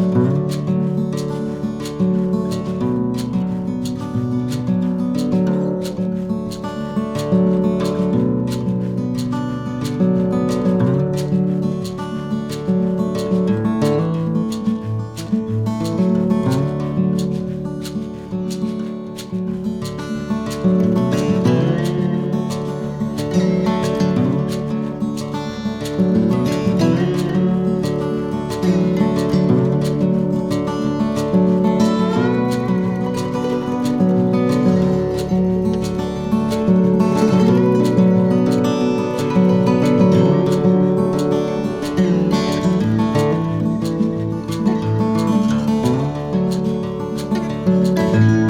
thank mm -hmm. you Música